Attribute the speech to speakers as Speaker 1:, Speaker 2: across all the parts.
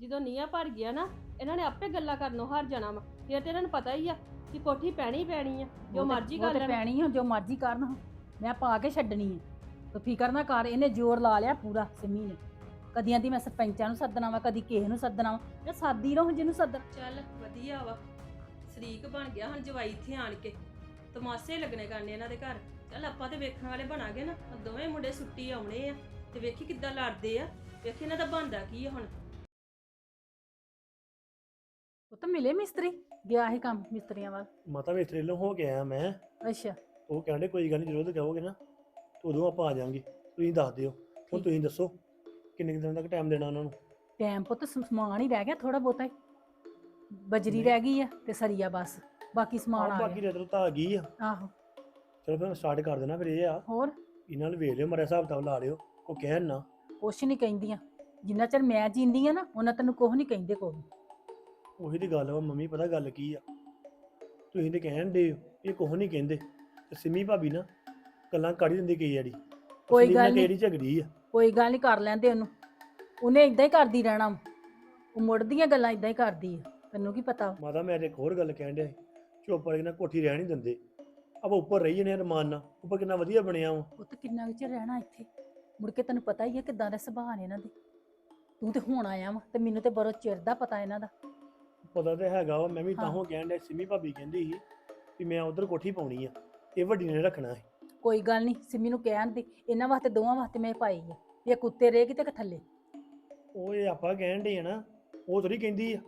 Speaker 1: ਜਦੋਂ ਨੀਆਂ ਭਰ ਗਿਆ ਨਾ ਇਹਨਾਂ ਨੇ ਆਪੇ ਗੱਲਾਂ ਕਰਨੋਂ ਹਾਰ ਜਾਣਾ ਵਾ। ਫਿਰ ਤੇ ਇਹਨਾਂ ਨੂੰ ਪਤਾ ਹੀ ਆ ਕਿ ਕੋਠੀ ਪੈਣੀ ਹੀ ਪੈਣੀ ਆ ਜੋ ਮਰਜ਼ੀ ਕਰ ਲੈਣ
Speaker 2: ਪੈਣੀ ਆ ਜੋ ਮਰਜ਼ੀ ਕਰਨ ਮੈਂ ਪਾ ਕੇ ਛੱਡਣੀ ਆ। ਤੂੰ ਫਿਕਰ ਨਾ ਕਰ ਇਹਨੇ ਜ਼ੋਰ ਲਾ ਲਿਆ ਪੂਰਾ ਸਿੰਮੀ ਨੇ। ਕਦੀਆਂ ਦੀ ਮੈਂ ਸਰਪੰਚਾਂ ਨੂੰ ਸੱਦਣਾ ਵਾ ਕਦੀ ਕਿਸੇ ਨੂੰ ਸੱਦਣਾ ਵਾ ਇਹ ਸਾਦੀ ਰਹੋ ਜਿਹਨੂੰ ਸੱਦਣਾ।
Speaker 1: ਚੱਲ ਵਧੀਆ ਵਾ। ਸ਼ਰੀਕ ਬਣ ਗਿਆ ਹੁਣ ਜਵਾਈ ਇੱਥੇ ਆਣ ਕੇ। ਤਮਾਸੇ ਲੱਗਣੇ ਕਰਨੇ ਇਹਨਾਂ ਦੇ ਘਰ। ਚੱਲ ਆਪਾਂ ਤੇ ਵੇਖਣ ਵਾਲੇ ਬਣਾਂਗੇ ਨਾ। ਦੋਵੇਂ ਮੁੰਡੇ ਸੁੱਟੀ ਆਉਣੇ ਆ ਤੇ ਵੇਖੀ ਕਿੱਦਾਂ ਲੜਦੇ ਆ। ਵੇਖੀ ਇਹਨਾਂ ਦਾ ਬੰਦਾ ਕੀ ਆ ਹੁਣ।
Speaker 2: ਉਹ ਤਾਂ ਮਿਲੇ ਮਿਸਤਰੀ ਗਿਆ ਹੀ ਕੰਮ ਮਿਸਤਰੀਆਂ ਵੱਲ।
Speaker 3: ਮਾਤਾ ਮਿਸਤਰੀ ਵੱਲੋਂ ਹੋ ਕੇ ਆਇਆ ਮੈਂ।
Speaker 2: ਅੱਛਾ।
Speaker 3: ਉਹ ਕਹਿੰਦੇ ਕੋਈ ਗੱਲ ਨਹੀਂ ਜਦੋਂ ਤੱਕ ਕਹੋਗੇ ਨਾ। ਤੇ ਉਦੋਂ ਆਪਾਂ ਆ ਜਾਾਂਗੇ ਤੁਸੀਂ ਦੱਸ ਦਿਓ। ਹੁਣ। ਤੁਸੀਂ ਦੱਸੋ ਕਿੰਨੇ ਕੁ ਦਿਨ ਤੱਕ ਟਾਈਮ ਦੇਣਾ ਉਹਨਾਂ ਨੂੰ?
Speaker 2: ਟਾਈਮ ਪੁੱਤ ਸਮ- ਸਮਾਨ ਹੀ ਰਹਿ ਗਿਆ ਥੋੜਾ ਬਹੁਤਾ ਹੀ। ਬਜਰੀ। ਰਹਿ ਗਈ ਆ ਤੇ ਸਰੀਆ ਬਸ ਬਾਕੀ ਸਮਾਨ
Speaker 3: ਆਹ
Speaker 2: ਆ
Speaker 3: ਬਾਕੀ
Speaker 2: ਗਿਆ।
Speaker 3: ਰੇਤ ਤਾਂ ਆ ਗਈ ਆ।
Speaker 2: ਆਹੋ।
Speaker 3: ਚਲੋ ਫਿਰ ਸਟਾਰਟ ਕਰ ਦੇਣਾ ਫਿਰ ਇਹ ਆ।
Speaker 2: ਹੋਰ?
Speaker 3: ਇਹਨਾਂ ਨਾਲ ਵੇਖ ਲਿਓ ਮਰੇ ਹਿਸਾਬ ਤਾਂ ਲਾ ਲਿਓ। ਉਹ ਕਹਿਣ ਨਾ।
Speaker 2: ਕੁਛ ਨਹੀਂ ਕਹਿੰਦੀਆਂ। ਜਿੰਨਾ ਚਿਰ ਮੈਂ ਜੀਂਦੀ ਆ ਨਾ ਉਹਨਾਂ ਤੈਨੂੰ ਕੁਛ ਨਹੀਂ ਕਹਿੰਦੇ ਕੋਈ।
Speaker 3: ਉਹੀ ਦੀ ਗੱਲ ਵਾ ਮੰਮੀ ਪਤਾ ਗੱਲ ਕੀ ਆ? ਤੁਸੀਂ ਤੇ ਕਹਿਣ ਦੇ ਇਹ ਕੁਛ ਨਹੀਂ ਕਹਿੰਦੇ। ਤੇ ਸਿੰਮੀ ਭਾਬੀ ਨਾ ਗੱਲਾਂ ਕੱਢ ਦਿੰਦੀ ਕਈ ਵਾਰੀ।
Speaker 2: ਕੋਈ ਗੱਲ ਨੀ।
Speaker 3: ਕਿਹੜੀ ਝਗੜੀ ਆ?
Speaker 2: ਕੋਈ ਗੱਲ ਨਹੀਂ ਕਰ ਲੈਂਦੇ ਉਹਨੂੰ। ਉਹਨੇ ਇਦਾਂ ਹੀ ਕਰਦੀ ਰਹਿਣਾ ਵਾ। ਉਹ ਮੁੜਦੀਆਂ ਗੱਲਾਂ ਇਦਾਂ ਹੀ ਕਰਦੀ ਆ। ਤੈਨੂੰ ਕੀ ਪਤਾ ਵਾ?
Speaker 3: ਮਾਤਾ ਮੈਂ ਤੇ ਇੱਕ ਹੋਰ ਗੱਲ ਕਹਿਣ ਡਿਆ ਸੀ ਚੁੱਪ ਕਰਕੇ ਨਾ ਕੋਠੀ ਰਹਿਣ ਨਹੀਂ ਦਿੰਦੇ। ਆਪਾਂ ਉੱਪਰ ਰਹੀ ਜਨੇ ਰਮਾਨ ਨਾਲ। ਉੱਪਰ ਕਿੰਨਾ ਵਧੀਆ ਬਣਿਆ ਵਾ।
Speaker 2: ਉਹ ਤਾਂ ਕਿੰਨਾ ਕੁ ਚਿਰ ਰਹਿਣਾ ਇੱਥੇ? ਮੁੜ ਕੇ ਤੈਨੂੰ ਪਤਾ ਹੀ ਆ ਕਿਦਾਂ ਦੇ ਸੁਭਾਅ ਨੇ ਇਹਨਾਂ ਦੇ। ਤੂੰ ਤੇ ਹੁਣ ਆਇਆ ਵਾ ਤੇ ਮੈਨੂੰ ਤੇ ਬੜੋ ਚਿਰ ਦਾ ਪਤਾ ਇਹਨਾਂ ਦਾ।
Speaker 3: ਪਤਾ ਤੇ ਹੈਗਾ ਵਾ ਮੈਂ ਵੀ
Speaker 2: ਹਾਂ।
Speaker 3: ਤਾਹੋਂ ਕਹਿਣ ਡਿਆ ਸਿੰਮੀ ਭਾਬੀ ਕਹਿੰਦੀ ਸੀ ਵੀ ਮੈਂ ਉਧਰ ਕੋਠੀ ਪਾਉਣੀ ਆ ਇਹ ਵੱਡੀ ਨੇ ਰੱਖਣਾ ਹੈ
Speaker 2: ਕੋਈ ਗੱਲ ਨਹੀਂ ਸਿੰਮੀ ਨੂੰ ਕਹਿਣ ਦੇ ਇਹਨਾਂ ਵਾਸਤੇ ਦੋਵਾਂ ਵਾਸਤੇ ਮੈਂ ਪਾਈ ਆ ਇਹ ਕੁੱਤੇ ਰਹੇਗੀ ਤੇ ਕਿ ਥੱਲੇ?
Speaker 3: ਉਹ ਇਹ ਆਪਾਂ ਕਹਿਣ ਦੇ ਆ ਨਾ ਉਹ ਥੋੜੀ ਕਹਿੰਦੀ ਆ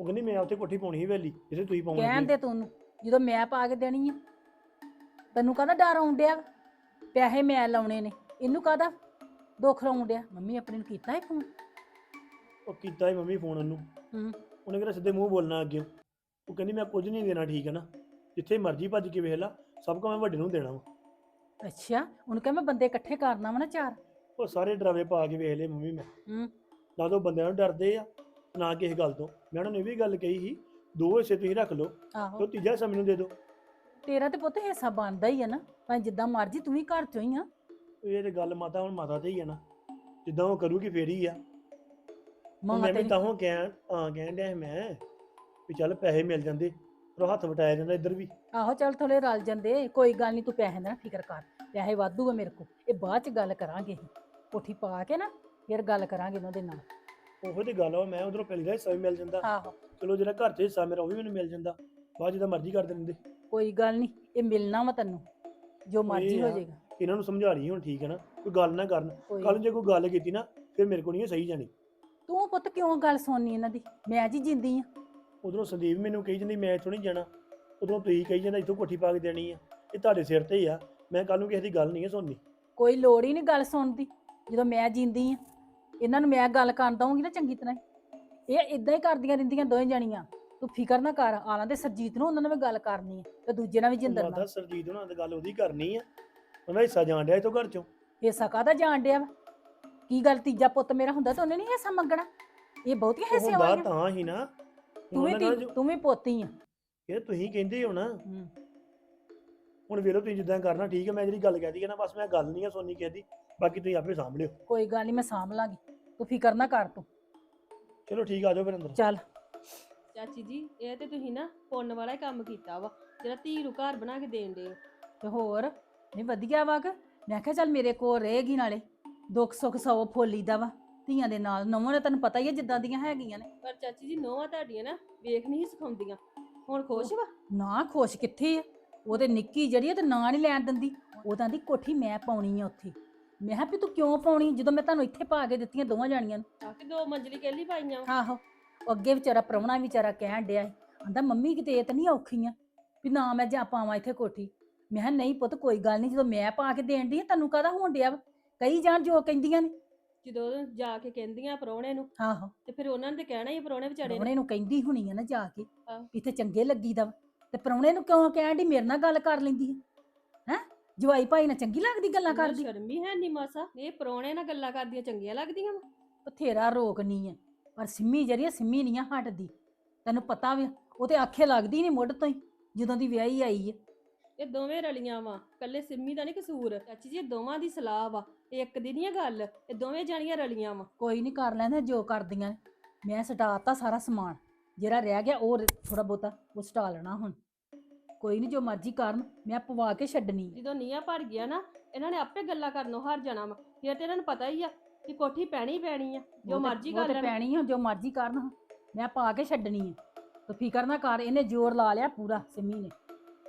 Speaker 3: ਉਹ ਕਹਿੰਦੀ ਮੈਂ ਉੱਥੇ ਕੋਠੀ ਪਾਉਣੀ ਸੀ ਵੇਲੀ ਜਿੱਥੇ ਤੁਸੀਂ
Speaker 2: ਕਹਿਣ
Speaker 3: ਪਾਉਣੀ
Speaker 2: ਦੇ ਤੂੰ ਉਹਨੂੰ ਜਦੋਂ ਮੈਂ ਪਾ ਕੇ ਦੇਣੀ ਆ। ਤੈਨੂੰ ਕਾਹਦਾ ਡਰ ਆਉਂਦਿਆ ਪੈਸੇ ਮੈਂ ਲਾਉਣੇ ਨੇ ਇਹਨੂੰ ਕਾਹਦਾ ਦੁੱਖ ਆਉਂਦਿਆ ਮੰਮੀ ਆਪਣੀ ਨੂੰ ਕੀਤਾ ਹੈ ਫੋਨ?
Speaker 3: ਉਹ ਕੀਤਾ ਹੀ ਮੰਮੀ ਫੋਨ ਉਹਨੂੰ।
Speaker 2: ਹੂੰ।
Speaker 3: ਉਹਨੇ ਕਿਹਾ ਸਿੱਧੇ ਮੂੰਹ ਬੋਲਣਾ ਅੱਗੇ। ਉਹ ਕਹਿੰਦੀ ਮੈਂ ਕੁਝ ਨਹੀਂ ਦੇਣਾ ਠੀਕ ਹੈ ਨਾ? ਜਿੱਥੇ ਮਰਜ਼ੀ ਭੱਜ ਕੇ ਵੇਖ ਲਾ ਸਭ ਕੁਝ ਮੈਂ ਵੱਡੇ ਨੂੰ ਦੇਣਾ ਵਾ।
Speaker 2: ਅੱਛਾ ਉਹਨੂੰ ਕਹਾਂ ਮੈਂ ਬੰਦੇ ਇਕੱਠੇ ਕਰਨਾ ਵਾ ਨਾ ਚਾਰ।
Speaker 3: ਉਹ ਸਾਰੇ ਡਰਾਵੇ ਪਾ ਕੇ ਵੇਖ ਲਏ ਮੰਮੀ ਮੈਂ।
Speaker 2: ਹੂੰ।
Speaker 3: ਨਾ ਤਾਂ ਉਹ ਬੰਦਿਆਂ ਨੂੰ ਡਰਦੇ ਆ ਨਾ ਕਿਸੇ ਗੱਲ ਤੋਂ। ਮੈਂ ਉਹਨਾਂ ਨੂੰ ਇਹ ਵੀ ਗੱਲ ਕਹੀ ਸੀ ਦੋ ਹਿੱਸੇ ਤੁਸੀਂ ਰੱਖ ਲਓ ਤੇ
Speaker 2: ਆਹੋ
Speaker 3: ਉਹ ਤੀਜਾ ਹਿੱਸਾ ਮੈਨੂੰ ਦੇ ਦਿਓ।
Speaker 2: ਤੇਰਾ ਤੇ ਪੁੱਤ ਹਿੱਸਾ ਬਣਦਾ ਹੀ ਆ ਨਾ ਭਾਵੇਂ ਜਿੱਦਾਂ ਮਰਜ਼ੀ ਤੂੰ ਵੀ ਘਰ ਚੋਂ ਹੀ ਆ।
Speaker 3: ਇਹ ਤੇ ਗੱਲ ਮਾਤਾ ਹੁਣ ਮਾਤਾ ਤੇ ਹੀ ਆ ਨਾ। ਜਿੱਦਾਂ ਉਹ ਕਰੂਗੀ ਫੇਰ ਹੀ ਆ।
Speaker 2: ਮਾਂ
Speaker 3: ਮੈਂ ਵੀ
Speaker 2: ਤੇਰੀ
Speaker 3: ਤਾਂ ਹੋ ਕਹਿਣ ਡਿਆ ਸੀ ਮੈਂ ਵੀ ਚੱਲ ਪੈਸੇ ਮਿਲ ਜਾਂਦੇ ਪਰ ਉਹ ਹੱਥ ਵਟਾਇਆ ਜਾਂਦਾ ਇੱਧਰ ਵੀ।
Speaker 2: ਆਹੋ ਚੱਲ ਥੋੜੇ ਰਲ ਜਾਂਦੇ ਕੋਈ ਗੱਲ ਨਹੀਂ ਤੂੰ ਪੈਸੇ ਦਾ ਨਾ ਫਿਕਰ ਕਰ ਪੈਸੇ ਵਾਧੂ ਆ ਮੇਰੇ ਕੋਲ ਇਹ ਬਾਅਦ ਚ ਗੱਲ ਕਰਾਂਗੇ ਅਸੀਂ ਕੋਠੀ ਪਾ ਕੇ ਨਾ ਫਿਰ ਗੱਲ ਕਰਾਂਗੇ ਉਹਨਾਂ ਦੇ ਨਾਲ।
Speaker 3: ਉਹੋ ਤੇ ਗੱਲ ਆ ਮੈਂ ਉਧਰੋਂ ਪਹਿਲੀ ਦਾ ਹਿੱਸਾ ਵੀ ਮਿਲ ਜਾਂਦਾ।
Speaker 2: ਆਹੋ।
Speaker 3: ਚਲੋ ਜਿਹੜਾ ਘਰ 'ਚ ਹਿੱਸਾ ਮੇਰਾ ਉਹ ਵੀ ਮੈਨੂੰ ਮਿਲ ਜਾਂਦਾ ਬਾਅਦ ਜਿੱਦਾਂ ਮਰਜ਼ੀ ਕਰਦੇ ਰਹਿੰਦੇ
Speaker 2: ਕੋਈ ਗੱਲ ਨਹੀਂ ਇਹ ਮਿਲਣਾ ਵਾ ਤੈਨੂੰ ਜੋ ਮਰਜ਼ੀ ਹੋ
Speaker 3: ਆ।
Speaker 2: ਜਾਏਗਾ।
Speaker 3: ਇਹਨਾਂ ਨੂੰ ਸਮਝਾ ਲਈ ਹੁਣ ਠੀਕ ਹੈ ਨਾ ਕੋਈ ਗੱਲ ਨਾ ਕਰਨ
Speaker 2: ਕੋਈ
Speaker 3: ਕੱਲ ਜੇ ਕੋਈ ਗੱਲ ਕੀਤੀ ਨਾ ਫਿਰ ਮੇਰੇ ਕੋਲ ਨਹੀਂ ਇਹ ਸਹੀ ਜਾਣੀ।
Speaker 2: ਤੂੰ ਪੁੱਤ ਕਿਉਂ ਗੱਲ ਸੁਣਨੀ ਇਹਨਾਂ ਦੀ? ਮੈਂ ਜੀ ਜਿੰਦੀ ਆ।
Speaker 3: ਉਧਰੋਂ ਸੰਦੀਪ ਮੈਨੂੰ ਕਹੀ ਜਾਂਦੀ ਮੈਂ ਇੱਥੋਂ ਨਹੀਂ ਜਾਣਾ। ਉਧਰੋਂ ਤੁਸੀਂ ਕਹੀ ਜਾਂਦਾ ਇੱਥੋਂ ਕੋਠੀ ਪਾ ਕੇ ਦੇਣੀ ਆ। ਇਹ ਤੁਹਾਡੇ ਸਿਰ ਤੇ ਹੀ ਆ। ਮੈਂ ਕੱਲ ਨੂੰ ਕਿਸੇ ਦੀ ਗੱਲ ਨਹੀਂ ਹੈ ਸੁਣਨੀ।
Speaker 2: ਕੋਈ ਲੋੜ ਹੀ ਨਹੀਂ ਗੱਲ ਸੁਣਨ ਦੀ। ਜਦੋਂ ਮੈਂ ਜਿੰਦੀ ਆ ਇਹਨਾਂ ਨੂੰ ਮੈਂ ਗੱਲ ਕਰਨ ਦਊਂਗੀ ਨਾ ਚੰਗੀ ਤਰ੍ਹਾਂ। ਇਹ ਇਦਾਂ ਹੀ ਕਰਦੀਆਂ ਰਹਿੰਦੀਆਂ ਦੋਵੇਂ ਜਣੀਆਂ। ਤੂੰ ਫਿਕਰ ਨਾ ਕਰ ਆਲਾਂ ਦੇ ਸਰਜੀਤ ਨੂੰ ਉਹਨਾਂ ਨਾਲ ਵੀ ਗੱਲ ਕਰਨੀ ਹੈ ਤੇ ਦੂਜੇ ਨਾਲ ਵੀ ਜਿੰਦਰ
Speaker 3: ਮਾਤਾ
Speaker 2: ਨਾਲ।
Speaker 3: ਸਰਜੀਤ ਉਹਨਾਂ ਨਾਲ ਗੱਲ ਉਹਦੀ ਕਰਨੀ ਆ। ਉਹਨਾਂ ਹਿੱਸਾ ਜਾਣ ਡਿਆ ਇਥੋਂ ਘਰ ਚੋਂ।
Speaker 2: ਹਿੱਸਾ ਕਾਹਦਾ ਜਾਣ ਡਿਆ ਵਾ? ਕੀ ਗੱਲ ਤੀਜਾ ਪੁੱਤ ਮੇਰਾ ਹੁੰਦਾ ਤਾਂ ਉਹਨੇ ਨਹੀਂ ਹਿੱਸਾ ਮੰਗਣਾ? ਇਹ ਬਹੁਤੀਆਂ
Speaker 3: ਉਹ
Speaker 2: ਹਿੱਸੇ
Speaker 3: ਹੁੰਦਾ
Speaker 2: ਵਾਲੀਆਂ।
Speaker 3: ਤਾਂ ਹੀ ਨਾ।
Speaker 2: ਤੂੰ ਵੀ
Speaker 3: ਉਹਨਾਂ ਨਾਲ
Speaker 2: ਧੀ-
Speaker 3: ਜੋ-
Speaker 2: ਤੂੰ ਵੀ ਪੋਤੀ ਆ।
Speaker 3: ਇਹ ਤੁਸੀਂ ਕਹਿੰਦੇ ਹੋ ਨਾ।
Speaker 2: ਹੂੰ।
Speaker 3: ਹੁਣ ਵੇਰੋ ਤੁਸੀਂ ਜਿੱਦਾਂ ਕਰਨਾ ਠੀਕ ਹੈ ਮੈਂ ਜਿਹੜੀ ਗੱਲ ਕਹਿਦੀ ਹੈ ਨਾ ਬਸ ਮੈਂ ਗੱਲ ਨਹੀਂ ਆ ਸੁਣਨੀ ਕਹਿੰਦੀ ਬਾਕੀ ਤੁਸੀਂ ਆਪੇ ਸਾਂਭ ਲਿਓ।
Speaker 2: ਕੋਈ ਗੱਲ ਨਹੀਂ ਮੈਂ ਸਾਂਭ ਲਾਂਗੀ। ਤੂੰ ਫਿਕਰ ਨਾ ਕਰ ਤੂੰ।
Speaker 3: ਚਲੋ ਠੀਕ ਆ ਜਾਓ ਫਿਰ ਅੰਦਰ।
Speaker 2: ਚੱਲ।
Speaker 1: ਚਾਚੀ ਜੀ ਇਹ ਤੇ ਤੁਸੀਂ ਨਾ ਪੁੰਨ ਵਾਲਾ ਹੀ ਕੰਮ ਕੀਤਾ ਵਾ ਜਿਹੜਾ ਧੀ ਨੂੰ ਘਰ ਬਣਾ ਕੇ ਦੇਣ ਦੇ
Speaker 2: ਤੇ ਹੋਰ ਨਹੀਂ ਵਧੀਆ ਵਾ ਕਿ? ਮੈਂ ਕਿਹਾ ਚੱਲ ਮੇਰੇ ਕੋਲ ਰਹੇਗੀ ਨਾਲੇ। ਦੁੱਖ ਸੁੱਖ ਸੌ ਫੋਲੀ ਦਾ ਵਾ ਧੀਆਂ ਦੇ ਨਾਲ ਨਵਾਂ ਨੇ ਤੈਨੂੰ ਪਤਾ ਹੀ ਹੈ ਜਿੱਦਾਂ ਦੀਆਂ ਹੈਗੀਆਂ ਨੇ।
Speaker 1: ਪਰ ਚਾਚੀ ਜੀ ਨੋਹਾਂ ਤੁਹਾਡੀਆਂ ਨਾ ਵੇਖ ਨਹੀਂ ਸਿਖਾਉਂਦੀਆਂ। ਹੁਣ ਖੁਸ਼ ਵਾ?
Speaker 2: ਨਾ ਖੁਸ਼ ਕਿੱਥੇ ਆ? ਉਹ ਤੇ ਨਿੱਕੀ ਜਿਹੜੀ ਆ ਤੇ ਨਾਂ ਨਹੀਂ ਲੈਣ ਦਿੰਦੀ। ਉਹ ਤਾਂ ਦੀ ਕੋਠੀ ਮੈਂ ਪਾਉਣੀ ਆ ਉੱਥੇ। ਮੈਂ ਕਿਹਾ ਵੀ ਤੂੰ ਕਿਉਂ ਪਾਉਣੀ? ਜਦੋਂ ਮੈਂ ਤੁਹਾਨੂੰ ਇੱਥੇ ਪਾ ਕੇ ਦਿੱਤੀਆਂ ਦੋਵਾਂ ਜਾਣੀਆਂ ਨੂੰ।
Speaker 1: ਆ ਕੇ ਦੋ ਮੰਜ਼ਲੀ ਕਹਿਲੀ ਪਾਈਆਂ। ਵਾ
Speaker 2: ਆਹੋ ਉਹ ਅੱਗੇ ਵਿਚਾਰਾ ਪ੍ਰਾਹੁਣਾ ਵਿਚਾਰਾ ਕਹਿਣ ਡਿਆ ਸੀ। ਆਂਦਾ ਮੰਮੀ ਕਿਤੇ ਇਹ ਤਾਂ ਨਹੀਂ ਔਖੀਆਂ ਵੀ ਨਾ ਮੈਂ ਜਾ ਪਾਵਾਂ ਇੱਥੇ ਕੋਠੀ? ਮੈਂ ਕਿਹਾ ਨਹੀਂ ਪੁੱਤ ਕੋਈ ਗੱਲ ਨਹੀਂ ਜਦੋਂ ਮੈਂ ਪਾ ਕੇ ਦੇਣ ਦੀ ਤੈਨੂੰ ਕਾਹਦਾ ਹੋਣ ਡਿਆ ਵਾ? ਕਈ ਜਾਣ ਜੋ ਕਹਿੰਦੀਆਂ ਨੇ।
Speaker 1: ਜਦੋਂ ਜਾ ਕੇ ਕਹਿੰਦੀਆਂ ਪਰੋਣੇ ਨੂੰ
Speaker 2: ਆਹੋ।
Speaker 1: ਤੇ ਫਿਰ ਉਹਨਾਂ ਨੇ ਤੇ ਕਹਿਣਾ ਹੀ ਪਰੋਣੇ ਵਿਚਾਰੇ ਨੇ।
Speaker 2: ਪ੍ਰਾਹੁਣੇ ਨੂੰ ਕਹਿੰਦੀ ਹੋਣੀ ਆ ਨਾ ਜਾ ਕੇ
Speaker 1: ਆਹ।
Speaker 2: ਵੀ ਇੱਥੇ ਚੰਗੇ ਲੱਗੀਦਾ ਵਾ। ਤੇ ਪ੍ਰਾਹੁਣੇ ਨੂੰ ਕਿਉਂ ਕਹਿਣ ਦੀ ਮੇਰੇ ਨਾਲ ਗੱਲ ਕਰ ਲੈਂਦੀ ਹੈ ਹੈ? ਜਵਾਈ ਭਾਈ ਨਾਲ ਚੰਗੀ ਲੱਗਦੀ ਗੱਲਾਂ
Speaker 1: ਇਹਨਾਂ
Speaker 2: ਕਰਦੀ?
Speaker 1: ਸ਼ਰਮ ਹੀ ਨੀ ਮਾਸਾ। ਇਹ ਪਰੋਣੇ ਨਾਲ ਗੱਲਾਂ ਕਰਦੀਆਂ ਚੰਗੀਆਂ ਲੱਗਦੀਆਂ ਵਾ।
Speaker 2: ਬਥੇਰਾ ਰੋਕ ਨਹੀਂ ਹੈ ਪਰ ਸਿੰਮੀ ਜਿਹੜੀ ਆ, ਸਿੰਮੀ ਨਹੀਂ ਆ ਹਟਦੀ। ਤੈਨੂੰ ਪਤਾ ਵੀ ਆ, ਉਹ ਤੇ ਆਖੇ ਲੱਗਦੀ ਨਹੀਂ ਮੁੱਢ ਤੋਂ ਹੀ ਜਦੋਂ ਦੀ ਵਿਆਹੀ ਆਈ ਹੈ
Speaker 1: ਇਹ ਦੋਵੇਂ ਰਲੀਆਂ ਵਾ ਕੱਲੇ ਸਿੰਮੀ ਦਾ ਨਹੀਂ ਕਸੂਰ ਚਾਚੀ ਜੀ ਇਹ ਦੋਵਾਂ ਦੀ ਸਲਾਹ ਵਾ ਇਹ ਇੱਕ ਦੀ ਨਹੀਂ ਗੱਲ ਇਹ ਦੋਵੇਂ ਜਾਣੀਆਂ ਰਲੀਆਂ ਵਾ।
Speaker 2: ਕੋਈ ਨਹੀਂ ਕਰ ਲੈਂਦੇ ਜੋ ਕਰਦੀਆਂ ਮੈਂ ਸਟਾਤਾ ਸਾਰਾ ਸਮਾਨ ਜਿਹੜਾ ਰਹਿ ਗਿਆ ਉਹ ਥੋੜਾ ਬਹੁਤਾ ਉਹ ਸਟਾ ਲੈਣਾ ਹੁਣ। ਕੋਈ ਨਹੀਂ ਜੋ ਮਰਜ਼ੀ ਕਰਨ ਮੈਂ ਪਵਾ ਕੇ ਛੱਡਣੀ।
Speaker 1: ਜਦੋਂ ਨੀਆਂ ਭਰ ਗਿਆ ਨਾ ਇਹਨਾਂ ਨੇ ਆਪੇ ਗੱਲਾਂ ਕਰਨੋਂ ਹਾਰ ਜਾਣਾ ਵਾ ਫਿਰ ਤੇ ਇਹਨਾਂ ਨੂੰ ਪਤਾ ਹੀ ਆ ਕਿ ਕੋਠੀ ਪੈਣੀ ਹੀ ਪੈਣੀ ਆ ਜੋ
Speaker 2: ਉਹ ਤੇ-
Speaker 1: ਮਰਜ਼ੀ
Speaker 2: ਉਹ
Speaker 1: ਕਰ
Speaker 2: ਤੇ
Speaker 1: ਲੈਣ।
Speaker 2: ਪੈਣੀ ਆ ਜੋ ਮਰਜ਼ੀ ਕਰਨ ਮੈਂ ਪਾ ਕੇ ਛੱਡਣੀ ਆ। ਤੇ ਫਿਕਰ ਨਾ ਕਰ ਇਹਨੇ ਜ਼ੋਰ ਲਾ ਲਿਆ ਪੂਰਾ ਸਿੰਮੀ ਨੇ।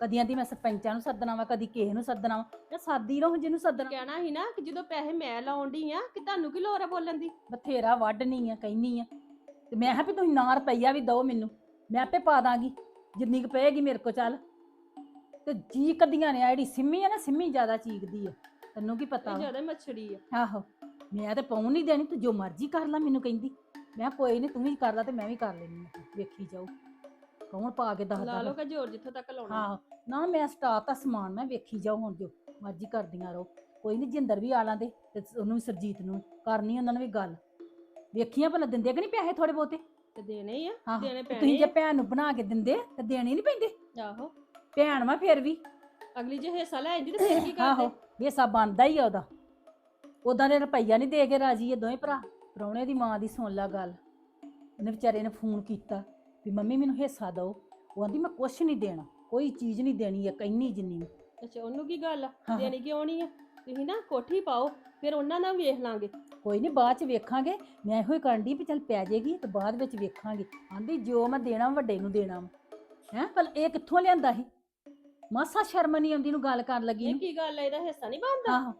Speaker 2: ਕਦੀ ਆਂਦੀ ਮੈਂ ਸਰਪੰਚਾਂ ਨੂੰ ਸੱਦਣਾ ਵਾ ਕਦੀ ਕਿਸੇ ਨੂੰ ਸੱਦਣਾ ਵਾ ਮੈਂ ਸਾਦੀ ਰਹੂੰ ਜਿਹਨੂੰ ਸੱਦਣਾ।
Speaker 1: ਕਹਿਣਾ ਸੀ ਨਾ ਕਿ ਜਦੋਂ ਪੈਸੇ ਮੈਂ ਲਾਉਣ ਡਈ ਆ ਕਿ ਤੁਹਾਨੂੰ ਕੀ ਲੋੜ ਆ ਬੋਲਣ ਦੀ?
Speaker 2: ਬਥੇਰਾ ਵੱਢਣੀ ਆ ਕਹਿਨੀ ਆ। ਤੇ ਮੈਂ ਕਿਹਾ ਵੀ ਤੁਸੀਂ ਨਾ ਰੁਪਈਆ ਵੀ ਦਿਓ ਮੈਨੂੰ ਮੈਂ ਆਪੇ ਪਾ ਦਾਂਗੀ ਜਿੰਨੀ ਕੁ ਪਏਗੀ ਮੇਰੇ ਕੋ ਚੱਲ। ਤੇ ਜੀ ਕਦੀਆਂ ਨੇ ਆ ਜਿਹੜੀ ਸਿੰਮੀ ਆ ਨਾ ਸਿੰਮੀ ਜ਼ਿਆਦਾ ਚੀਕਦੀ ਆ ਤੈਨੂੰ ਕੀ ਪਤਾ ਵਾ?
Speaker 1: ਜ਼ਿਆਦਾ ਮੱਛੜੀ ਆ।
Speaker 2: ਆਹੋ ਮੈਂ ਤੇ ਪਾਉਣ ਨਹੀਂ ਦੇਣੀ ਤੂੰ ਜੋ ਮਰਜ਼ੀ ਕਰ ਲੈ ਮੈਨੂੰ ਕਹਿੰਦੀ। ਮੈਂ ਕਿਹਾ ਕੋਈ ਨਹੀਂ ਤੂੰ ਵੀ ਕਰ ਲੈ ਤੇ ਮੈਂ ਵੀ ਕਰ ਲੈਣੀ ਆ ਵੇਖੀ ਜਾਓ ਕੌਣ ਪਾ ਕੇ
Speaker 1: ਲਾ
Speaker 2: ਦੱਸਦਾ
Speaker 1: ਲਓ ਕਿ ਜ਼ੋਰ ਜਿੱਥੋਂ ਤੱਕ ਲਾਉਣਾ।
Speaker 2: ਹਾਂ ਨਾ ਮੈਂ ਸਟਾਪ ਤਾਂ ਸਮਾਨ ਮੈਂ ਵੇਖੀ ਜਾਓ ਹੁਣ ਜੋ ਮਰਜ਼ੀ ਕਰਦੀਆਂ ਰਹੋ। ਕੋਈ ਨਹੀਂ ਜਿੰਦਰ ਵੀ ਆ ਲਾਂਦੇ ਤੇ ਉਹਨੂੰ ਵੀ ਸਰਜੀਤ ਨੂੰ ਕਰਨੀ ਉਹਨਾਂ ਨੇ ਵੀ ਗੱਲ। ਵੇਖੀਆਂ ਭਲਾ ਦਿੰਦੇ ਕਿ ਨਹੀਂ ਪੈਸੇ ਥੋੜੇ ਬਹੁਤੇ?
Speaker 1: ਤੇ ਦੇਣੇ ਹੀ ਆ
Speaker 2: ਆਹੋ
Speaker 1: ਦੇਣੇ
Speaker 2: ਤੁਸੀਂ
Speaker 1: ਪੈਣੇ
Speaker 2: ਜੇ
Speaker 1: ਆ।
Speaker 2: ਭੈਣ ਨੂੰ ਬਣਾ ਕੇ ਦਿੰਦੇ ਤੇ ਦੇਣੇ ਨਹੀਂ ਪੈਂਦੇ?
Speaker 1: ਆਹੋ।
Speaker 2: ਭੈਣ ਵਾ ਫਿਰ ਵੀ।
Speaker 1: ਅਗਲੀ ਜੇ ਹਿੱਸਾ ਲੈ ਜਾਂਦੀ ਤੇ ਫਿਰ ਕੀ
Speaker 2: ਆਹੋ
Speaker 1: ਕਰਦੇ?
Speaker 2: ਇਹ ਸਭ ਬਣਦਾ ਹੀ ਆ ਉਹਦਾ। ਉਹਦਾ ਨੇ ਰੁਪਈਆ ਨਹੀਂ ਦੇ ਕੇ ਰਾਜੀ ਇਹ ਦੋਵੇਂ ਭਰਾ। ਪ੍ਰਾਹੁਣੇ ਦੀ ਮਾਂ ਦੀ ਸੁਣ ਲਾ ਗੱਲ। ਉਹਨੇ ਵਿਚਾਰੇ ਨੇ ਫੋਨ ਕੀਤਾ। ਵੀ ਮੰਮੀ ਮੈਨੂੰ ਹਿੱਸਾ ਦਿਓ। ਉਹ ਆਂਦੀ ਮੈਂ ਕੁਛ ਨਹੀਂ ਦੇਣਾ ਕੋਈ ਚੀਜ਼ ਨਹੀਂ ਦੇਣੀ ਹੈ ਕੰਨੀ ਜਿੰਨੀ ਵੀ।
Speaker 1: ਅੱਛਾ ਉਹਨੂੰ ਕੀ ਗੱਲ ਆ?
Speaker 2: ਹਾਂ।
Speaker 1: ਦੇਣੀ ਕਿਉਂ ਨਹੀਂ ਆ? ਤੁਸੀਂ ਨਾ ਕੋਠੀ ਪਾਓ ਫਿਰ ਉਹਨਾਂ ਨਾਲ ਵੇਖ ਲਾਂਗੇ।
Speaker 2: ਕੋਈ ਨਹੀਂ ਬਾਅਦ ਚ ਵੇਖਾਂਗੇ। ਮੈਂ ਇਹੋ ਹੀ ਕਰਨ ਦੀ ਵੀ ਚੱਲ ਪੈ ਜਾਏਗੀ ਤੇ ਬਾਅਦ ਵਿੱਚ ਵੇਖਾਂਗੇ। ਆਂਦੀ ਜੋ ਮੈਂ ਦੇਣਾ ਵੱਡੇ ਨੂੰ ਦੇਣਾ ਹੈ ਪਰ ਇਹ ਕਿੱਥੋਂ ਲਿਆਂਦਾ ਸੀ? ਮਾਸਾ ਸ਼ਰਮ ਨਹੀਂ ਆਉਂਦੀ ਨੂੰ ਗੱਲ ਕਰਨ ਲੱਗੀ
Speaker 1: ਇਹ
Speaker 2: ਨੂੰ।
Speaker 1: ਕੀ ਗੱਲ ਆ ਇਹਦਾ ਹਿੱਸਾ ਨਹੀਂ ਬਣਦਾ?
Speaker 2: ਆਹੋ